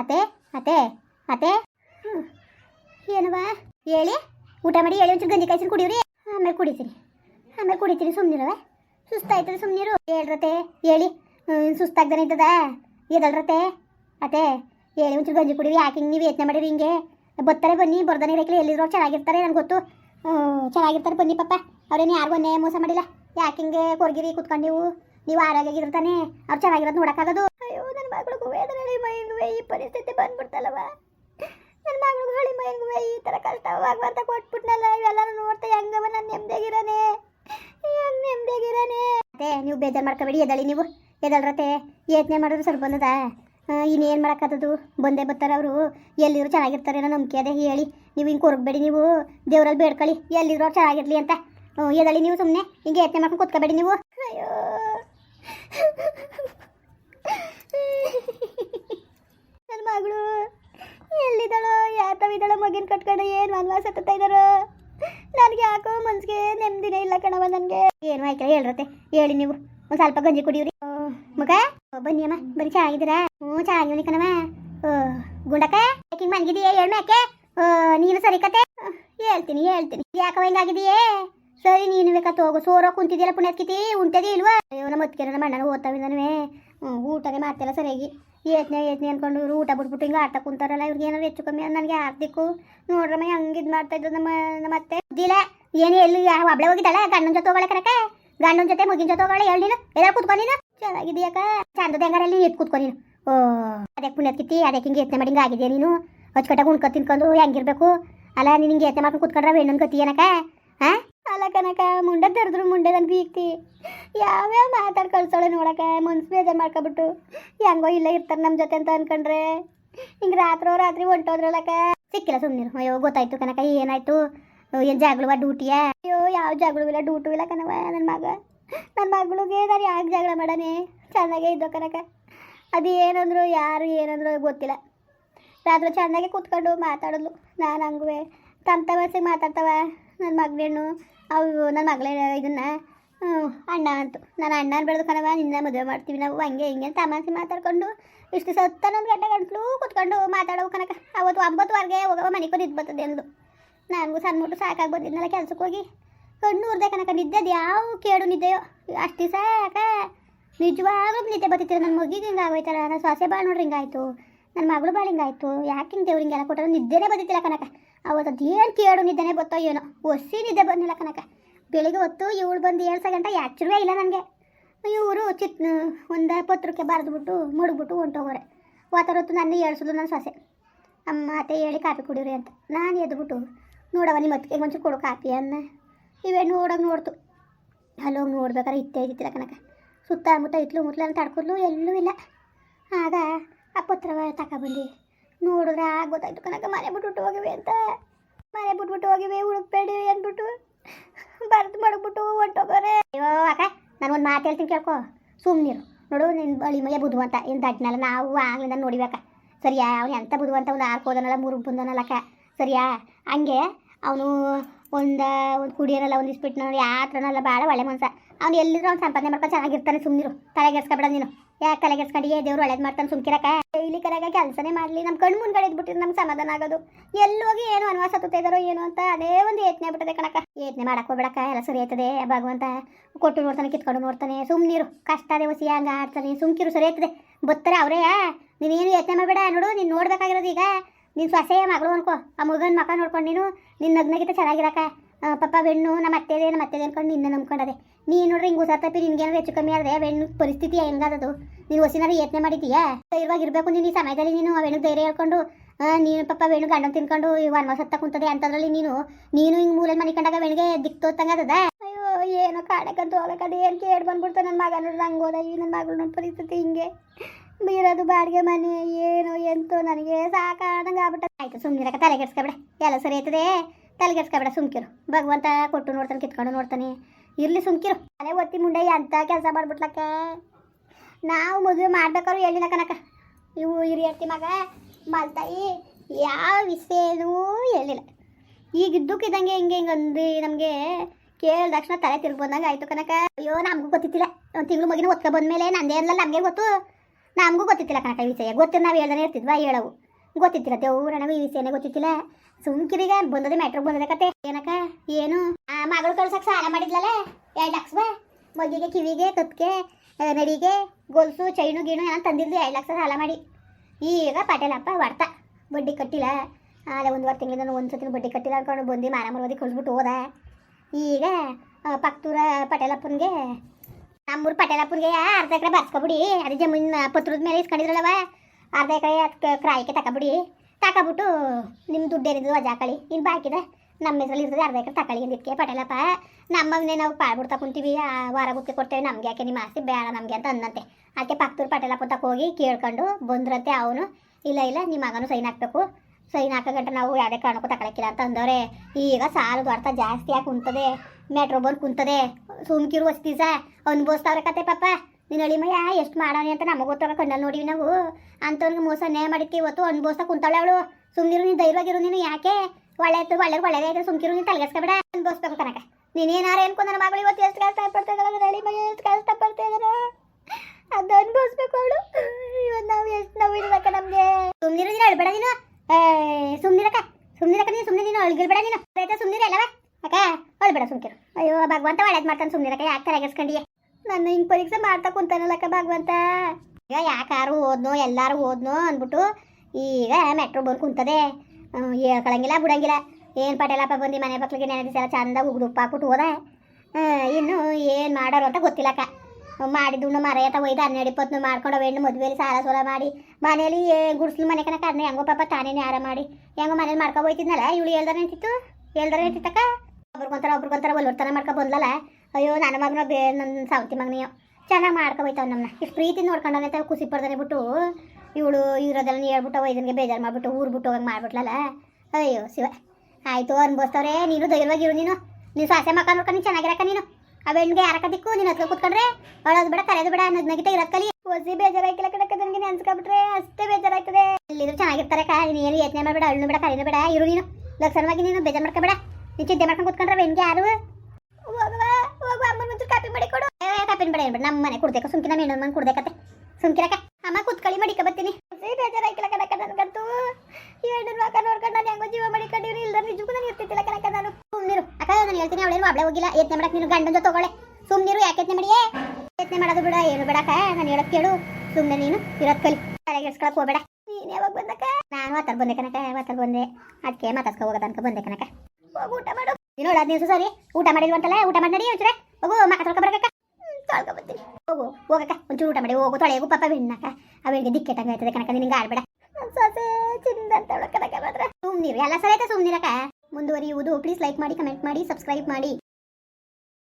ಅತ್ತೆ ಅತ್ತೆ ಅತ್ತೆ ಏನವ ಹೇಳಿ. ಊಟ ಮಾಡಿ ಹೇಳಿ, ಒಂಚೂರು ಗಂಜಿ ಕಾಯಿಸಿ ಕುಡಿಯೋರಿ. ಆಮೇಲೆ ಕುಡಿತೀನಿ. ಆಮೇಲೆ ಕುಡಿತೀನಿ ಸುಮ್ಮನಿರವ ಸುಸ್ತಾಯ್ತದೆ ಸುಮ್ಮನಿರು ಹೇಳ್ರತೆ ಹೇಳಿ. ಸುಸ್ತಾಗ್ದಾನೆ ಇದ್ದದ? ಎದಳ್ರತೆ ಅತ್ತೆ ಹೇಳಿ, ಒಂಚೂರು ಗಂಜಿ ಕುಡೀರಿ. ಯಾಕೆ ಹಿಂಗೆ ನೀವು ಯತ್ನ ಮಾಡಿರಿ ಹಿಂಗೆ? ಬರ್ತಾರೆ ಬನ್ನಿ, ಬರ್ದಾನೆ ಇರಕ್ಕೆ ಎಲ್ಲಿದ್ರು ಚೆನ್ನಾಗಿರ್ತಾರೆ, ನನಗೆ ಗೊತ್ತು. ಚೆನ್ನಾಗಿರ್ತಾರೆ ಬನ್ನಿ ಪಪ್ಪ ಅವ್ರೇನು ಯಾರಿಗೂ ಮೋಸ ಮಾಡಿಲ್ಲ. ಯಾಕೆ ಹಿಂಗೆ ಕೊರ್ಗಿರಿ ಕುತ್ಕೊಂಡು ನೀವು? ನೀವು ಆರೋಗ್ಯ ತಾನೇ ಅವ್ರು ಚೆನ್ನಾಗಿರೋದು ನೋಡೋಕ್ಕಾಗೋದು. ಮಗಳಿಗೂ ವೇದನೆ ಮೈಂಗುವೆ ಈ ಪರಿಸ್ಥಿತಿ ಬಂದ್ಬಿಡ್ತಲ್ಲವ? ನನ್ನ ಮಗಳಿಗೂ ಹಳಿ ಮೈಂಗುವೆ ಈ ಥರ ಕಷ್ಟವಾಗುವಂತ ಕೊಟ್ಬಿಟ್ನಲ್ಲ ಇವೆಲ್ಲ ನೋಡ್ತಾ ಹೆಂಗವ ನಾನು ನೆಮ್ಮದಿಯಾಗಿರಾನೆ ಹೆಂಗ್ ನೆಮ್ಮದಿಯಾಗಿರಾನೆ ಅದೇ ನೀವು ಬೇಜಾರು ಮಾಡ್ಕೋಬೇಡಿ ಎದಳಿ ನೀವು. ಎದಳ್ರತೆ ಯೋಚನೆ ಮಾಡಿದ್ರು ಸ್ವಲ್ಪ ಬಂದದ. ಇನ್ನೇನು ಮಾಡೋಕ್ಕಾದದು ಬಂದೇ ಬರ್ತಾರೆ ಅವರು. ಎಲ್ಲಿದ್ರು ಚೆನ್ನಾಗಿರ್ತಾರೆ ನಂಬಿಕೆ ಅದೇ, ಹೇಳಿ. ನೀವು ಹಿಂಗೆ ಕೊರಗಬೇಡಿ ನೀವು. ದೇವರಲ್ಲಿ ಬೇಡ್ಕೊಳ್ಳಿ. ಎಲ್ಲಿದ್ರು ಅವ್ರು ಚೆನ್ನಾಗಿರ್ಲಿ ಅಂತ. ಎದಳಿ ನೀವು ಸುಮ್ಮನೆ ಹಿಂಗೆ ಯತ್ನೆ ಮಾಡ್ಕೊಂಡು ಕೂತ್ಕೋಬೇಡಿ ನೀವು. ಅಯ್ಯೋ. ನನ್ನ ಮಗಳು ಎಲ್ಲಿದ್ದಾಳೋ, ಯಾತವಿದ್ದಾಳೋ, ಮಗಿನ ಕಟ್ಕೊಂಡು ಏನು ವನವಾಸ ಸತ್ತ ಇದ್ದಾರೋ? ನನಗೆ ಯಾಕೋ ಮನ್ಸಿಗೆ ನೆಮ್ಮದಿನೇ ಇಲ್ಲ ಕಣವ ನನಗೆ. ಏನು ಆಯ್ತಾ ಹೇಳ್ರತೆ ಹೇಳಿ ನೀವು. ಒಂದು ಸ್ವಲ್ಪ ಗಂಜಿ ಕುಡಿಯೋರಿ. ಮಗ ಬನ್ನಿ ಅಮ್ಮ ಬರೀ ಚೆನ್ನಾಗಿದ್ದೀರಾ ಹ್ಞೂ ಚೆನ್ನಾಗಿದ್ದೀನಿ ಕಣವ ಗುಂಡಕ್ಕ, ಯಾಕೆ ಮನ್ಗಿದೀಯಾ ಹೇಳ್ ಯಾಕೆ? ನೀನು ಸರಿ ಕತೆ? ಹೇಳ್ತೀನಿ ಹೇಳ್ತೀನಿ. ಯಾಕವ ಹಿಂಗಾಗಿದೆಯೇ ಸರಿ, ನೀನು ಬೇಕಾ ಹೋಗು ಸೋರೋ ಕುಂತಿದ್ಯಲ್ಲ ಪುಣ್ಯತ್ಕಿತಿ ಉಂಟದೇ ಇಲ್ವಾ? ಅಯ್ಯೋ, ನಮ್ಮ ಅತ್ತಿಗೆ ನಮ್ಮ ಅಣ್ಣನ ಓದ್ತಾವಿದ್ದಾನೆ ಹ್ಞೂ ಊಟನೇ ಮಾಡ್ತಿಲ್ಲ ಸರಿಯಾಗಿ. ಏತ್ನೆ ಏತ್ನೆ ಅನ್ಕೊಂಡು ಇವರು ಊಟ ಬಿಟ್ಬಿಟ್ಟು ಹಿಂಗೆ ಆಟ ಕುಂತಾರಲ್ಲ, ಇವ್ರಿಗೆ ಏನಾದ್ರು ಹೆಚ್ಚು ಕಮ್ಮಿ ನನಗೆ ಆರ್ತಿಕ್ಕು ನೋಡ್ರಮ್ಮ ಹಂಗೆ ಇದು ಮಾಡ್ತಾ ಇದ್ದು ನಮ್ಮ ನಮ್ಮ ಅತ್ತೆ. ಏನು ಎಲ್ಲಿ ಒಬ್ಳೆ ಹೋಗಿದ್ದಾಳೆ, ಗಂಡನ ಜೊತೆ ಹೋಗಳೆ ಕನಕ ಗಂಡನ ಜೊತೆ, ಮುಗಿನ ಜೊತೆ ಹೋಗಳೆ ಹೇಳಿ ಎಲ್ಲ ಕುತ್ಕೊ ನೀನು? ಚೆನ್ನಾಗಿದೆಯಾಕ ಚಂದದ ಹೆಂಗಾರಲ್ಲಿ ಎತ್ ಕುತ್ಕೊ ಓ ಅದಕ್ಕೆ ಪುಣ್ಯತ್ಕಿತಿ ಅದಕ್ಕೆ ಹಿಂಗೆ ಯತ್ನೆ ಮಾಡಿ ಹಿಂಗೆ ನೀನು? ಅಚ್ಚುಕಟ್ಟಾಗಿ ಉಣ್ಕೊ, ತಿನ್ಕೊಂಡು ಹೆಂಗಿರ್ಬೇಕು? ಅಲ್ಲ, ನೀನು ಹಿಂಗೆ ಯತ್ನೆ ಮಾಡ್ಕೊಂಡು ಕುತ್ಕೊಂಡ್ರೆ ಹೆಣ್ಣನ ಗತಿ ಏನಕ ಹಾಂ ಅಲ್ಲ ಕನಕ, ಮುಂಡೆ ತೆರೆದ್ರು ಮುಂಡೆ ನನ್ ಬೀಗ್ತಿ. ಯಾವ್ಯಾವ ಮಾತಾಡ್ ಕಳ್ಸೋಳೆ ನೋಡಕ, ಮನ್ಸು ಬೇಜಾರು ಮಾಡ್ಕೊಬಿಟ್ಟು. ಹೆಂಗೋ ಇಲ್ಲೇ ಇರ್ತಾರೆ ನಮ್ಮ ಜೊತೆ ಅಂತ ಅನ್ಕೊಂಡ್ರೆ. ಹಿಂಗೆ ರಾತ್ರೋ ರಾತ್ರಿ ಹೊಂಟೋದ್ರಲ್ಲಕ ಸಿಕ್ಕಿಲ್ಲ ಸುಮ್ಮನೆ ಅಯ್ಯೋ, ಗೊತ್ತಾಯ್ತು ಕನಕ, ಏನಾಯ್ತು? ಏನು ಜಗಳವ, ಡ್ಯೂಟಿಯ? ಅಯ್ಯೋ, ಯಾವ ಜಾಗಳು ಇಲ್ಲ ಡ್ಯೂಟು ಇಲ್ಲ ಕನವ ನನ್ನ ಮಗ. ನನ್ನ ಮಗಳಿಗೆ ನಾನು ಯಾಕೆ ಜಗಳ ಮಾಡಾನೆ? ಚೆನ್ನಾಗೆ ಇದ್ದೋ ಕನಕ. ಅದು ಏನಂದ್ರು ಯಾರು ಏನಂದ್ರು ಗೊತ್ತಿಲ್ಲ. ರಾತ್ರಿ ಚೆನ್ನಾಗೆ ಕೂತ್ಕೊಂಡು ಮಾತಾಡೋದು ನಾನು ಹಂಗುವೆ. ತಮ್ಮ ತಮಸಿಗೆ ಮಾತಾಡ್ತವ ನನ್ನ ಮಗನೇನು? ಅವು ನನ್ನ ಮಗಳೇ ಇದನ್ನ. ಅಣ್ಣ ಅಂತು. ನಾನು ಅಣ್ಣನ ಬೆಳೆದು ಕಣವ ನಿನ್ನ ಮದುವೆ ಮಾಡ್ತೀವಿ ನಾವು, ಹಂಗೆ ಹಿಂಗೆ ಅಂತ ಮಾತಾಡ್ಕೊಂಡು ಇಷ್ಟು ಸತ್ತ ನನ್ನ ಗಂಟೆ ಗಂಟ್ಲು ಕುತ್ಕೊಂಡು ಮಾತಾಡೋ ಕನಕ ಅವತ್ತು ಒಂಬತ್ತುವರೆಗೆ ಹೋಗವ ಮನೆಗೆ ನಿದ್ದು ಬರ್ತದೆ ಅಂದು ನನಗೂ ಸಣ್ಣ ಮುಟ್ಟು ಸಾಕಾಗಿ ಬಂದಿದ್ನಲ್ಲ ಕೆಲ್ಸಕ್ಕೆ ಹೋಗಿ ಕಣ್ಣು ಉರ್ದೆ ಕನಕ ನಿದ್ದೆ ಅದು ಯಾವ ಕೇಳು ನಿದ್ದೆಯೋ. ಅಷ್ಟು ಸಾಕ ನಿಜವಾಗ್ಲೂ ನಿದ್ದೆ ಬರ್ತಿತ್ತು ನನ್ನ ಮಗಿಗೆ ಹಿಂಗೆ ಆಗೋಯ್ತಲ್ಲ ನನ್ನ ಸೊಸೆ ಬಾಳ್ ನೋಡ್ರಿ ಹಿಂಗಾಯ್ತು. ನನ್ನ ಮಗಳು ಬಾಳಿಂಗಾಯ್ತು ಯಾಕೆ ಹಿಂಗೆ ದೇವ್ರು ಹಿಂಗೆಲ್ಲ ಕೊಟ್ಟರು? ನಿದ್ದೆನೇ ಬಂದಿದ್ದಿಲ್ಲ ಕನಕ ಅವತ್ತು ಏನು ಕೇಳು ನಿದ್ದೆನೇ ಬತ್ತೋ ಏನೋ. ಒಸಿ ನಿದ್ದೆ ಬಂದಿಲ್ಲ ಕನಕ ಬೆಳಿಗ್ಗೆ ಹೊತ್ತು ಇವಳು ಬಂದು ಏಳ್ಸ ಗಂಟೆ ಯಾಚುವೇ ಇಲ್ಲ ನನಗೆ. ಇವರು ಚಿತ್ ಒಂದು ಪತ್ರಕ್ಕೆ ಬರೆದ್ಬಿಟ್ಟು, ಮುಡುಗ್ಬಿಟ್ಟು ಹೊಂಟೋಗೋರೆ. ಹೊತ್ತು ನನ್ನ ಏಳ್ಸೋದು ನನ್ನ ಸೊಸೆ. ಅಮ್ಮ, ಅತ್ತೆ ಹೇಳಿ ಕಾಫಿ ಕುಡೀರಿ ಅಂತ. ನಾನು ಎದ್ಬಿಟ್ಟು ನೋಡವ ನಿಮ್ಮ ಅತ್ತಿಗೆ ಒಂಚೂರು ಕೊಡು ಕಾಫಿ ಅನ್ನ. ಇವೇ ನೋಡೋಕೆ ನೋಡ್ತು. ಅಲ್ಲೋಗಿ ನೋಡ್ಬೇಕಾದ್ರೆ ಇತ್ತೇ ಇದ್ದಿತ್ತಿಲ್ಲ ಕನಕ ಸುತ್ತಮುತ್ತ ಇತ್ಲು ಮುತ್ಲು ಅಂತ ತಡ್ಕೊದ್ಲು, ಎಲ್ಲೂ ಇಲ್ಲ. ಆಗ ಆ ಪತ್ರವ ತಗೊಬಂದು. ನೋಡಿದ್ರೆ ಗೊತ್ತಾಯ್ತು ಕನಕ ಮನೆ ಬಿಟ್ಬಿಟ್ಟು ಹೋಗಿವೆ ಅಂತ. ಮನೆ ಬಿಟ್ಬಿಟ್ಟು ಹೋಗಿವೆ ಹುಡುಕ್ಬೇಡಿ ಅಂದ್ಬಿಟ್ಟು. ಬರ್ತು ಮಡಗ್ಬಿಟ್ಟು ಹೊಂಟೋಗೋರೆ ಅಯ್ಯೋ ಅಕ್ಕ ನಾನು ಒಂದು ಮಾತು ಹೇಳ್ತೀನಿ ಕೇಳ್ಕೊ. ಸುಮ್ಮನಿರು ನೋಡು ನಿನ್ನ ಬಳಿ ಮೈಯ ಬುದ್ಧಿವಂತ ಏನು ದಡ್ನಲ್ಲ ನಾವು ಆಗ್ಲಿಂದ ನೋಡಿಬೇಕ ಸರಿಯಾ, ಅವ್ನು ಎಂಥ ಬುದ್ಧಿವಂತ ಒಂದು ಆರ್ಕ್ ಹೋದನಲ್ಲ ಮೂರು ಬಂದನಲ್ಲಕ್ಕ ಸರಿಯಾ, ಹಂಗೆ ಅವನು ಒಂದು ಒಂದು ಕುಡಿಯೋನಲ್ಲ, ಒಂದು ಇಸ್ಬಿಟ್ಟು ನೋಡಿ ಯಾತ್ರನಲ್ಲ ಭಾಳ ಒಳ್ಳೆ ಮನ್ಸ. ಅವ್ನು ಎಲ್ಲಿದ್ರು ಅವ್ನು ಸಂಪಾದನೆ ಮಾಡ್ಕೊಂಡು ಚೆನ್ನಾಗಿರ್ತಾನೆ ಸುಮ್ಮನಿರು ತಲೆಗೆಡ್ಸ್ಕೊಬೇಡ ನೀನು. ಯಾಕೆ ಏ ದೇವ್ರು ಒಳ್ಳೇದು ಮಾಡ್ತಾನೆ ಸುಮ್ಕಿರಕ ಇಲ್ಲಿ ಕರೆಗ ಕೆಲಸನೇ ಮಾಡಲಿ. ನಮ್ಮ ಕಣ್ಣು ಮುಂದ್ಗಡೆ ಇದ್ಬಿಟ್ಟಿದ್ರೆ ನಮ್ಗೆ ಸಮಾಧಾನ ಆಗೋದು. ಎಲ್ಲಿ ಹೋಗಿ ಏನು ಅನ್ವಾಸ ಇದ್ದಾರೋ ಏನು ಅಂತ ಅದೇ ಒಂದು ಯತ್ನೆ ಬಿಟ್ಟದೆ ಕಣಕ ಯತ್ನೆ ಮಾಡಕ್ಕೆ ಹೋಗ್ಬೇಡಕ್ಕ, ಎಲ್ಲ ಸರಿ ಆಯ್ತದೆ ಭಗವಂತ ಕೊಟ್ಟು ನೋಡ್ತಾನೆ, ಕಿತ್ಕೊಂಡು ನೋಡ್ತಾನೆ. ಸುಮ್ಮನಿರು ಕಷ್ಟ ಅದೇ ಹೊಸಿ ಹಂಗ ಆಡ್ತಾನೆ. ಸುಮ್ಕಿರು, ಸರಿ ಆಯ್ತದೆ. ಬತ್ತಾರೆ ಅವರೇ ನೀನೇನು ಯತ್ನೆ ಮಾಡಬೇಡ, ನೋಡು, ನೀನು ನೋಡ್ಬೇಕಾಗಿರೋದು ಈಗ. ನಿನ್ನ ಸೊಸೆಯ ಮಗಳು ಅನ್ಕೋ, ಆ ಮಗನ ಮಕ ನೋಡ್ಕೊಂಡು ನೀನು ನಿನ್ನ ನಗ್ನಗಿತ ಚೆನ್ನಾಗಿರಕ ಆ, ಪಪ್ಪ ಬೆಣ್ಣು ನಮ್ಮ ಅತ್ತೆದೆ ನಮ್ಮ ಅತ್ತೆದೆ ಅನ್ಕೊಂಡು ನಿನ್ನ ನಂಬ್ಕೊಂಡದೆ. ನೀನು ನೋಡ್ರಿ ಹಿಂಗೆ ಉಸಾರ್ತಪ್ಪಿ ನಿನ್ಗೇನಾದ್ರು ಹೆಚ್ಚು ಕಮ್ಮಿ ಆದರೆ ಬೆಣ್ಣು ಪರಿಸ್ಥಿತಿ ಹೆಂಗಾದದು? ನೀನು ಹೊಸಿನಾರು ಯೋಚನೆ ಮಾಡಿದ್ದೀಯಾ? ಇರುವಾಗ ಇರಬೇಕು ನೀನು ಈ ಸಮಯದಲ್ಲಿ ನೀನು ಆ ಬೆಣ್ಣು ಧೈರ್ಯ ಹೇಳ್ಕೊಂಡು ನೀನು ಪಪ್ಪ ಬೆಣ್ಣು ಗಂಡ ತಿನ್ಕೊಂಡು ಒಂದು ಹತ್ತ ಕುಂತದೆ ಅಂತದ್ರಲ್ಲಿ ನೀನು ನೀನು ಹಿಂಗೆ ಮೂಲೆ ಮನೆ ಕಂಡಾಗ ವೇಣಿಗೆ ದಿಕ್ ತೋತಂಗದ ಅಯ್ಯೋ ಏನೋ ಕಾಡಕ್ಕಂತೂ ಹೋಗಕ್ಕದ ಏನು ಕೇಳಿ ಬಂದ್ಬಿಡ್ತು ನನ್ನ ಮಗ ನೋಡ್ರಿ ಹಂಗೆ ಹೋದ ಈ ನನ್ನ ಮಗಳು ನೋಡಿ ಪರಿಸ್ಥಿತಿ ಹಿಂಗೆ. ಬೀರೋದು ಬಾಡಿಗೆ ಮನೆ ಏನು ಎಂತೋ ನನಗೆ ಸಾಕಾದಂಗೆ ಆಗ್ಬಿಟ್ಟ ಆಯ್ತು ಸುಮ್ಮನೆ ತಲೆ ಕೆಡ್ಸ್ಕೊಬಿಡ. ಎಲ್ಲ ಸರಿ ಆಯ್ತದೆ? ತಲೆ ಕೆಡ್ಸ್ಕೊಬೇಡ ಸುಮ್ಕಿರು. ಭಗವಂತ ಕೊಟ್ಟು ನೋಡ್ತಾನೆ, ಕಿತ್ಕೊಂಡು ನೋಡ್ತಾನೆ. ಇರಲಿ, ಸುಮ್ಕಿರು. ಮನೆ ಒತ್ತಿ ಮುಂಡೆ ಅಂತ ಕೆಲಸ ಮಾಡ್ಬಿಟ್ಲಕ್ಕ. ನಾವು ಮದುವೆ ಮಾಡ್ಬೇಕಾದ್ರು ಹೇಳಿಲ್ಲ ಕನಕ. ಇವು ಹಿರಿಯರ್ತಿ ಮಗ, ಮಲ್ತಾಯಿ, ಯಾವ ವಿಷಯನೂ ಹೇಳಿಲ್ಲ ಈಗ ಇದ್ದಕ್ಕಿದ್ದಂಗೆ ಹಿಂಗೆ ಹಿಂಗೆ ಅಂದು ನಮಗೆ. ಕೇಳಿದ ತಕ್ಷಣ ತಲೆ ತಿರ್ಗಿ ಬಂದಂಗೆ ಆಯ್ತು ಕನಕ. ಅಯ್ಯೋ, ನಮಗೂ ಗೊತ್ತಿತ್ತಿಲ್ಲ. ಒಂದು ತಿಂಗಳು ಮಗಿನ ಒತ್ಕೊ ಬಂದಮೇಲೆ ನಂದೇ ಇರಲ್ಲ ನಮಗೆ ಗೊತ್ತು. ನಮಗೂ ಗೊತ್ತಿತ್ತಿಲ್ಲ ಕನಕ ವಿಷಯ. ಗೊತ್ತಿರ ನಾವು ಹೇಳ್ದಾನೆ ಇರ್ತಿದ್ವಾ, ಹೇಳವು. ಗೊತ್ತಿತ್ತಿಲ್ಲ, ದೇವ್ರ ನನಗೂ ಈ ವಿಷಯನೇ ಗೊತ್ತಿತ್ತಿಲ್ಲ. ಸುಮ್ಕಿರಿಗ ಬಂದದೆ ಮ್ಯಾಟ್ರಿಗೆ ಬಂದದೆ ಕತೆ. ಏನಕ್ಕ? ಏನು? ಆ, ಮಗಳು ಕಳ್ಸಕ್ ಸಾಲ ಮಾಡಿದ್ಲಲ್ಲ? ಎರಡು ಲಕ್ಷ ಬಾ. ಮಗಿಗೆ ಕಿವಿಗೆ, ಕತ್ಗೆ ನಡಿಗೆ, ಗೊಲ್ಸು, ಚೈನು ಗೀಣು ಏನೋ ತಂದಿದ್ದು ಎರಡು ಲಕ್ಷ ಸಾಲ ಮಾಡಿ. ಈಗ ಪಟೇಲಪ್ಪ ಹೊಡ್ತ ಬಡ್ಡಿ ಕಟ್ಟಿಲ್ಲ. ಅದೇ ಒಂದುವರೆ ತಿಂಗಳಿಂದ ಒಂದು ಸತಿ ಬಡ್ಡಿ ಕಟ್ಟಿಲ್ಲ ಅನ್ಕೊಂಡು ಬಂದು ಮಾರ ಮರವದಿ ಕಳಿಸ್ಬಿಟ್ಟು ಹೋದ. ಈಗ ಪಕ್ತೂರ ಪಟೇಲಪ್ಪನಿಗೆ, ನಮ್ಮೂರು ಪಟೇಲಪ್ಪನಿಗೆ ಅರ್ಧ ಎಕರೆ ಬರ್ಸ್ಕೊಬಿಡಿ. ಅದೇ ಜಮೀನು ಪತ್ರದ ಮೇಲೆ ಇಸ್ಕೊಂಡಿದ್ರಲ್ಲವ? ಅರ್ಧ ಎಕರೆ ಕ್ರಾಯಕ್ಕೆ ತಗೊಬಿಡಿ ತಗೊಬಿಟ್ಟು ನಿಮ್ಮ ದುಡ್ಡು ಏನಿದ್ರು ವಜಾ ಹಾಕಳಿ ಇನ್ನು ಬಾಕಿದೆ ನಮ್ಮ ಹೆಸರಲ್ಲಿ ಇರ್ತದೆ, ಅರ್ಧ ಎಕರೆ ತಕೊಳ್ಳಿ ಇದಕ್ಕೆ ಪಟೇಲಪ್ಪ, ನಮ್ಮನ್ನೇ ನಾವು ಪಾಳ್ಬಿಡ್ತಾ ಕುಂತೀವಿ. ಆ ವಾರ ಗುತ್ತಿ ಕೊಡ್ತೇವೆ, ನಮಗೆ ಯಾಕೆ ನಿಮ್ಮ ಆಸ್ತಿ ಬೇಡ ನಮಗೆ ಅಂತ ಅಂದಂತೆ. ಆಕೆ ಪಕ್ಕದೂರು ಪಟೇಲಪ್ಪ ತಕ್ಕ ಹೋಗಿ ಕೇಳ್ಕೊಂಡು ಬಂದ್ರಂತೆ ಅವನು. ಇಲ್ಲ ಇಲ್ಲ ನಿಮ್ಮ ಮಗನು ಸೈನ್ ಹಾಕಬೇಕು. ಸೈನ್ ಹಾಕೋ ಗಂಟೆ ನಾವು ಯಾವುದೇ ಕಾರಣಕ್ಕೂ ತಗೊಳಕ್ಕಿಲ್ಲ ಅಂತ ಅಂದವ್ರೆ. ಈಗ ಸಾಲದ ಅರ್ಥ ಜಾಸ್ತಿ ಯಾಕೆ ಕುಂತದೆ. ಮೆಟ್ರೋ ಬಂದು ಕುಂತದೆ. ಸುಮ್ಕಿರು ವಸ್ತಿ ಸಹ ಅನ್ಭವಿಸ್ತಾವ್ರೆ ಕತೆ ಪಾಪ. ನೀನು ಅಳಿಮಯ್ಯ ಎಷ್ಟು ಮಾಡೋಣ ಅಂತ ನಮಗೆ ಗೊತ್ತಾಗ ಕಣ್ಣಲ್ಲಿ ನೋಡಿವಿ ನಾವು. ಅಂಥವ್ರಿಗೆ ಮೋಸ ನೇ ಮಾಡಿದ್ಕೆ ಇವತ್ತು ಅನ್ಭವಿಸ್ತಾ ಕುಂತಾಳೆ ಅವಳು. ಸುಮ್ಮನಿರು ನೀನು ಧೈರ್ಯವಾಗಿರು ನೀನು ಯಾಕೆ? ಒಳ್ಳೆ ಆಯ್ತು, ಒಳ್ಳೆ, ಒಳ್ಳೆದೇ ಆಯ್ತು, ಸುಮ್ಕಿರು, ನೀನು ತಲೆಗೆಸ್ಕೊಬೇಡ. ಅನ್ಭವಿಸ್ಬೇಕು ತನಕ. ನೀನು ಏನಾರ ಅನ್ಕೊಂಡನ ನನ್ನ ಮಗಳು, ಇವತ್ತು ಎಷ್ಟು ಕೆಲಸ ಪಡ್ತಾ ಇದ್ದಾಳೆ ಅಳಿಮಯ್ಯ ಎಷ್ಟು ಕೆಲಸ ಪಡ್ತಾ ಇದ್ದಾರೆ ಅದು ಅನ್ಭವಿಸ್ಬೇಕು ಅವಳು. ಇವತ್ತು ನಾವು ಎಷ್ಟು ನಾವು ಇರ್ಬೇಕ ನಮಗೆ? ಸುಮ್ಮನಿರು ನೀನು ಅಳ್ಬೇಡ ನೀನು. ಸುಮ್ಮನಿರಕ್ಕ ಸುಮ್ಮನಿರಕ್ಕ ನೀನು ಸುಮ್ಮನೆ ನೀನು ಅಳ್ಗಿರ್ಬೇಡ ನೀನು. ಅಲ್ಲವ? ಅಕ್ಕ, ಅಳ್ಬೇಡ ಸುಮ್ಕಿರು. ಅಯ್ಯೋ, ಭಗವಂತ ಒಳ್ಳೇದು ಮಾಡ್ತಾನೆ ಸುಮ್ಮನಿರಕ್ಕ ಯಾಕೆ ತಲೆಗೆಸ್ಕೊಂಡಿಯೇ? ನನ್ನ ಹಿಂಗೆ ಪರೀಕ್ಷೆ ಮಾಡ್ತಾ ಕುಂತಾನಲ್ಲಕ್ಕ ಭಗವಂತ. ಈಗ ಯಾಕಾರು ಓದ್ನೋ ಎಲ್ಲಾರು ಓದ್ನೋ ಅಂದ್ಬಿಟ್ಟು ಈಗ ಮೆಟ್ರೋ ಬಂದು ಕುಂತದೆ. ಹೇಳ್ಕೊಳಂಗಿಲ್ಲ ಬಿಡಂಗಿಲ್ಲ. ಏನು ಪಟೇಲಪ್ಪ ಬಂದು ಮನೆ ಮಕ್ಳಿಗೆ ನೆನೆ ದಿವಸ ಚಂದ ಉಗ್ದು ಉಪ್ಪು ಹಾಕ್ಬಿಟ್ಟು ಹೋದ. ಇನ್ನು ಏನು ಮಾಡೋರು ಅಂತ ಗೊತ್ತಿಲ್ಲಕ್ಕ ಮಾಡಿದ್ದು ಮರೆಯತ ಒಯ್ದು ಹನ್ನೆರಡು ಇಪ್ಪತ್ತು ಮಾಡ್ಕೊಂಡು ಹೆಣ್ಣು ಮದುವೆಯಲ್ಲಿ ಸಾಲ ಸೋಲ ಮಾಡಿ. ಮನೇಲಿ ಗುಡ್ಸ್ಲು ಮನೆ ಕನಕ ಅದನ್ನ ಹೆಂಗೋ ಪಾಪ ತಾನೇನೆ ಯಾರ ಮಾಡಿ. ಹೆಂಗೋ ಮನೇಲಿ ಮಾಡ್ಕೊ ಹೋಯ್ತಿದ್ನಲ್ಲ, ಇವಳು ಹೇಳ್ದಾರೆ ಅಂತಿತ್ತು ಹೇಳ್ದಾರೆ ಅಂತಿತ್ತಕ್ಕ ಒಬ್ರಿಗೊಂಥರ ಒಬ್ರಿಗೊಂಥರ ಒಲ್ವರ್ತನ ಮಾಡ್ಕೊ ಬಂದ್ಲಲ್ಲ. ಅಯ್ಯೋ, ನನ್ನ ಮಗನ ಬೇ ನನ್ನ ಸಾವತಿ ಮಗನೆಯೋ. ಚೆನ್ನಾಗಿ ಮಾಡ್ಕ ಹೋಯ್ತಾವ ನಮ್ಮನ್ನ ಇಷ್ಟು ಪ್ರೀತಿ ನೋಡ್ಕೊಂಡವನೆ ಅಂತ ಖುಷಿ ಪಡ್ದಾನೆ ಬಿಟ್ಟು, ಇವಳು ಇರೋದೆಲ್ಲ ನೀ ಹೇಳ್ಬಿಟ್ಟು ಇದನ್ಗೆ ಬೇಜಾರು ಮಾಡ್ಬಿಟ್ಟು, ಊರು ಬಿಟ್ಟು ಹೋಗಂಗೆ ಮಾಡ್ಬಿಟ್ಲಲ್ಲ. ಅಯ್ಯೋ, ಶಿವ. ಆಯಿತು, ಅನ್ಭವಿಸ್ತವ್ರೆ, ನೀನು ಧೈರ್ಯವಾಗಿರು ನೀನು. ನೀನು ಸಾಸೆ ಮಕ್ಕ ನೋಡ್ಕೊಂಡು ನೀನು ಚೆನ್ನಾಗಿರಕ್ಕ ನೀನು. ಆ ಬೆಣ್ಣಿಗೆ ಯಾರಕ್ಕ ದಿಕ್ಕು? ನೀನು ಹತ್ರ ಕೂತ್ಕೊಂಡ್ರೆ? ಅಳೋದು ಬೇಡ, ಕರೆಯೋದು ಬೇಡ, ಅನ್ನೋದು ನಗಿತ ಇರೋದ್ ಕಲಿ. ಹೊಸಿ ಬೇಜಾರಾಯ್ಕಿಲ್ಲ ಕಡಕ ನನಗೆ ಅನ್ಸ್ಕೊಬಿಟ್ರೆ ಅಷ್ಟೇ ಬೇಜಾರಾಯ್ತದೆ. ಇಲ್ಲಿದ್ರು ಚೆನ್ನಾಗಿರ್ತಾರೆ ಕಾ ನೀನು ಏನು ಯೋಚನೆ ಮಾಡಬೇಡ ಅಳ್ಳು ಬೇಡ ಕರೆದು ಬೇಡ, ಇರು ನೀನು. ಲಕ್ಷಣವಾಗಿ ನೀನು ಬೇಜಾರು ಮಾಡ್ಕೋಬೇಡ. ನೀನು ಚಿಂತೆ ಮಾಡ್ಕೊಂಡು ಕೂತ್ಕೊಂಡ್ರೆ ಬೆಣ್ಣಿಗೆ ಯಾರು ಹೋಗುವ ಹೋಗುವ ಅಮ್ಮನ ಮುಂಚೆ ಕಾಪಿ ಮಾಡಿ ಕೊಡು ಏ ಏನ್ಬೇಡ ನಮ್ಮ ಮನೆ ಕುಡ್ದೇಕ ಸುಮ್ಕಿನ ಮೇಣ ಮನೆ ಕುಡ್ದೇಕತ್ತೆ? ಸುಮ್ಕಿರಕ್ಕ? ಅಮ್ಮ ಕುತ್ಕಳಿ ಮಡಿಕ ಬರ್ತೀನಿ. ಬೇಜಾರಾಯ್ಕಿಲ್ಲ ಕನಕ ಜೀವ ಕನಕ ನಾನು ಹೇಳ್ತೀನಿ ಹೋಗಿಲ್ಲ. ಗಂಡನ ತಗೊಳ್ಳೆ ಮಾಡೋದು ಬಿಡ, ಏನು ನಾನು ಹೇಳಕ್ಕೆ ಕೇಳು. ಸುಮ್ಮನೆ ನೀನು ಹೋಗ್ಬೇಡ. ನೀನು ಯಾವಾಗ ನಾನು ಬಂದೆ ಕನಕ ಬಂದೆ. ಅದಕ್ಕೆ ಊಟ ಮಾಡು. ನೀನು ನೀವು ಸರಿ. ಊಟ ಮಾಡಿಲ್ವಂತಲ್ಲ, ಊಟ ಮಾಡಿ ನಡಿ ಯೋಚನೆ ಹೋಗು ಮಕ್ಕ ತೊಳ್ಕೊ ಬರಕ್ಕ ತೊಳ್ಕೊ ಬರ್ತೀನಿ ಹೋಗು ಹೋಗಕ್ಕ? ಒಂಚೂರು ಊಟ ಮಾಡಿ. ಹೋಗು ತೊಳೆಗು ಪಾಪ ಬೆಣ್ಣಕ್ಕ. ಅವಳಿಗೆ ದಿಕ್ಕೆಟ್ಟಂಗ ಆಯ್ತದೆ ಕನಕ ನಿನಗೆ ಆಡ್ಬೇಡ. ಸೊಸೆ, ಚಿಂದ ಅಂತ ಅವಳ ಮಾತ್ರ. ಸುಮ್ನಿರು. ಎಲ್ಲ ಸರಿ ಆಯ್ತಾ ಸುಮ್ನಿರಕ್ಕ? ಮುಂದುವರಿಯುವುದು. ಪ್ಲೀಸ್ ಲೈಕ್ ಮಾಡಿ ಕಮೆಂಟ್ ಮಾಡಿ ಸಬ್ಸ್ಕ್ರೈಬ್ ಮಾಡಿ.